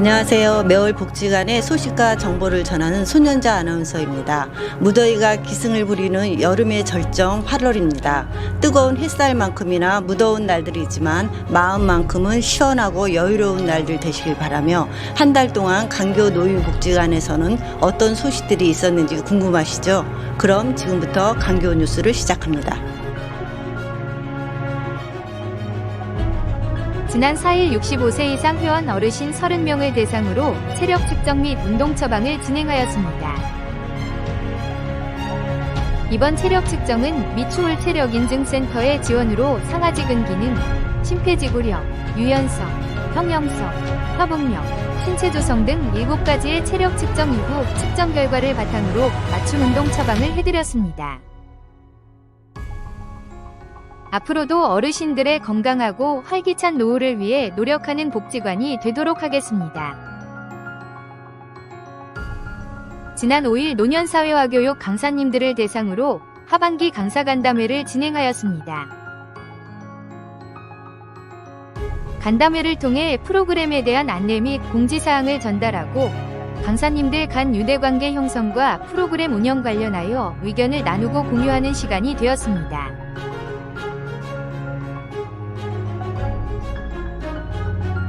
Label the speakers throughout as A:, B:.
A: 안녕하세요. 매월 복지관의 소식과 정보를 전하는 소년자 아나운서입니다. 무더위가 기승을 부리는 여름의 절정 8월입니다. 뜨거운 햇살만큼이나 무더운 날들이지만 마음만큼은 시원하고 여유로운 날들 되시길 바라며 한 달 동안 강교 노인복지관에서는 어떤 소식들이 있었는지 궁금하시죠? 그럼 지금부터 강교 뉴스를 시작합니다.
B: 지난 4일 65세 이상 회원 어르신 30명을 대상으로 체력 측정 및 운동 처방을 진행하였습니다. 이번 체력 측정은 미추홀 체력 인증센터의 지원으로 상하지 근 기능, 심폐지구력, 유연성, 평형성, 협응력, 신체 조성 등 7가지의 체력 측정 이후 측정 결과를 바탕으로 맞춤 운동 처방을 해드렸습니다. 앞으로도 어르신들의 건강하고 활기찬 노후를 위해 노력하는 복지관이 되도록 하겠습니다. 지난 5일 노년사회화 교육 강사님들을 대상으로 하반기 강사 간담회를 진행하였습니다. 간담회를 통해 프로그램에 대한 안내 및 공지사항을 전달하고 강사님들 간 유대관계 형성과 프로그램 운영 관련하여 의견을 나누고 공유하는 시간이 되었습니다.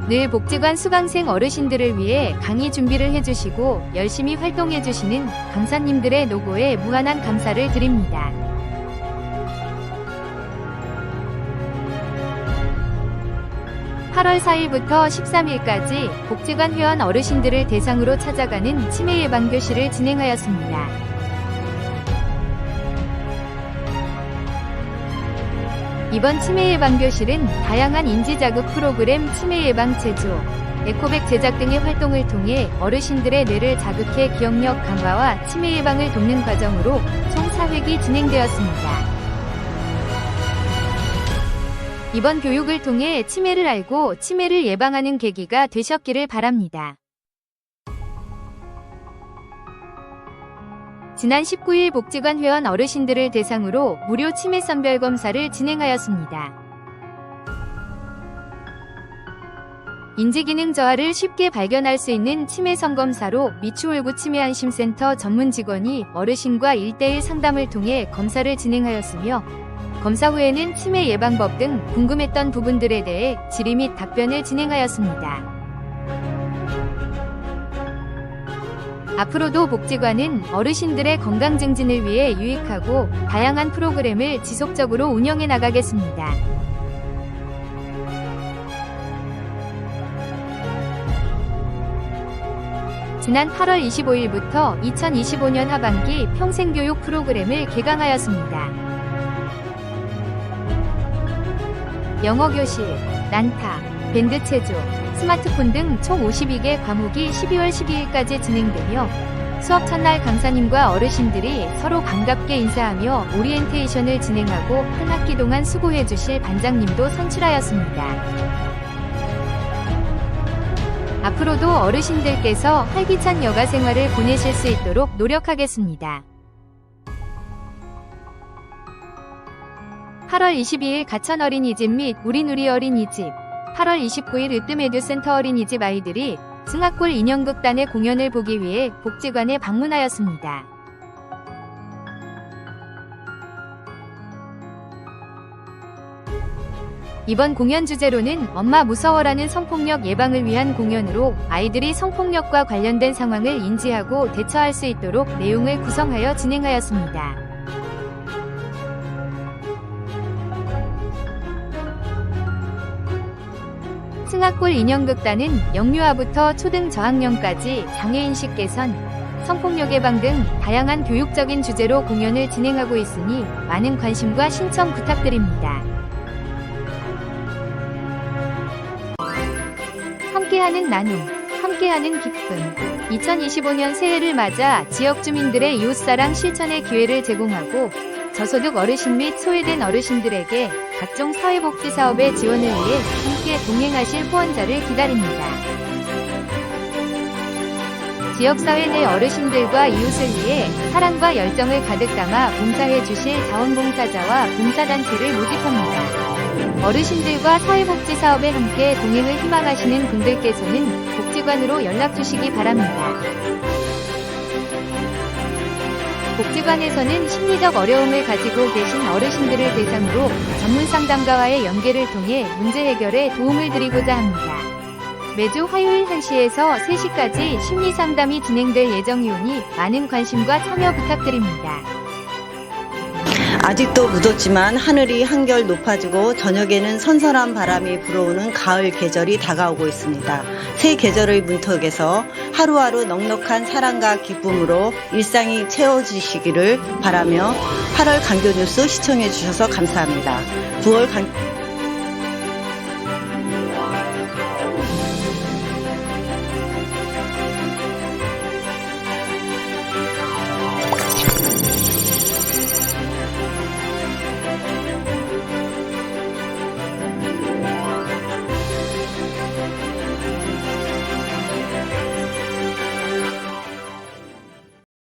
B: 늘 복지관 수강생 어르신들을 위해 강의 준비를 해주시고 열심히 활동해주시는 강사님들의 노고에 무한한 감사를 드립니다. (8월 4일부터 13일까지) 복지관 회원 어르신들을 대상으로 찾아가는 치매 예방 교실을 진행하였습니다. 이번 치매 예방 교실은 다양한 인지 자극 프로그램 치매 예방 제조, 에코백 제작 등의 활동을 통해 어르신들의 뇌를 자극해 기억력 강화와 치매 예방을 돕는 과정으로 총 4회기 진행되었습니다. 이번 교육을 통해 치매를 알고 치매를 예방하는 계기가 되셨기를 바랍니다. 지난 19일 복지관 회원 어르신들을 대상으로 무료 치매 선별 검사를 진행하였습니다. 인지기능 저하를 쉽게 발견할 수 있는 치매 선검사로 미추홀구 치매안심센터 전문 직원이 어르신과 1대1 상담을 통해 검사를 진행하였으며 검사 후에는 치매 예방법 등 궁금했던 부분들에 대해 질의 및 답변을 진행하였습니다. 앞으로도 복지관은 어르신들의 건강 증진을 위해 유익하고 다양한 프로그램을 지속적으로 운영해 나가겠습니다. 지난 8월 25일부터 2025년 하반기 평생교육 프로그램을 개강하였습니다. 영어교실, 난타, 밴드 체조, 스마트폰 등 총 52개 과목이 12월 12일까지 진행되며 수업 첫날 강사님과 어르신들이 서로 반갑게 인사하며 오리엔테이션을 진행하고 한 학기 동안 수고해 주실 반장님도 선출하였습니다. 앞으로도 어르신들께서 활기찬 여가 생활을 보내실 수 있도록 노력하겠습니다. 8월 22일 가천 어린이집 및 우리누리 어린이집 8월 29일 으뜸에듀 센터 어린이집 아이들이 승하골 인형극단의 공연을 보기 위해 복지관에 방문하였습니다. 이번 공연 주제로는 엄마 무서워라는 성폭력 예방을 위한 공연으로 아이들이 성폭력과 관련된 상황을 인지하고 대처할 수 있도록 내용을 구성하여 진행하였습니다. 승하골 인형극단은 영유아부터 초등 저학년까지 장애인식 개선, 성폭력 예방 등 다양한 교육적인 주제로 공연을 진행하고 있으니 많은 관심과 신청 부탁드립니다. 함께하는 나눔, 함께하는 기쁨. 2025년 새해를 맞아 지역 주민들의 이웃사랑 실천의 기회를 제공하고 저소득 어르신 및 소외된 어르신들에게 각종 사회복지 사업의 지원을 위해 함께 동행하실 후원자를 기다립니다. 지역사회 내 어르신들과 이웃을 위해 사랑과 열정을 가득 담아 봉사해 주실 자원봉사자와 봉사단체를 모집합니다. 어르신들과 사회복지 사업에 함께 동행을 희망하시는 분들께서는 복지관으로 연락 주시기 바랍니다. 복지관에서는 심리적 어려움을 가지고 계신 어르신들을 대상으로 전문 상담가와의 연계를 통해 문제 해결에 도움을 드리고자 합니다. 매주 화요일 1시에서 3시까지 심리 상담이 진행될 예정이오니 많은 관심과 참여 부탁드립니다.
A: 아직도 무덥지만 하늘이 한결 높아지고 저녁에는 선선한 바람이 불어오는 가을 계절이 다가오고 있습니다. 새 계절의 문턱에서 하루하루 넉넉한 사랑과 기쁨으로 일상이 채워지시기를 바라며 8월 강교 뉴스 시청해 주셔서 감사합니다. 9월 강,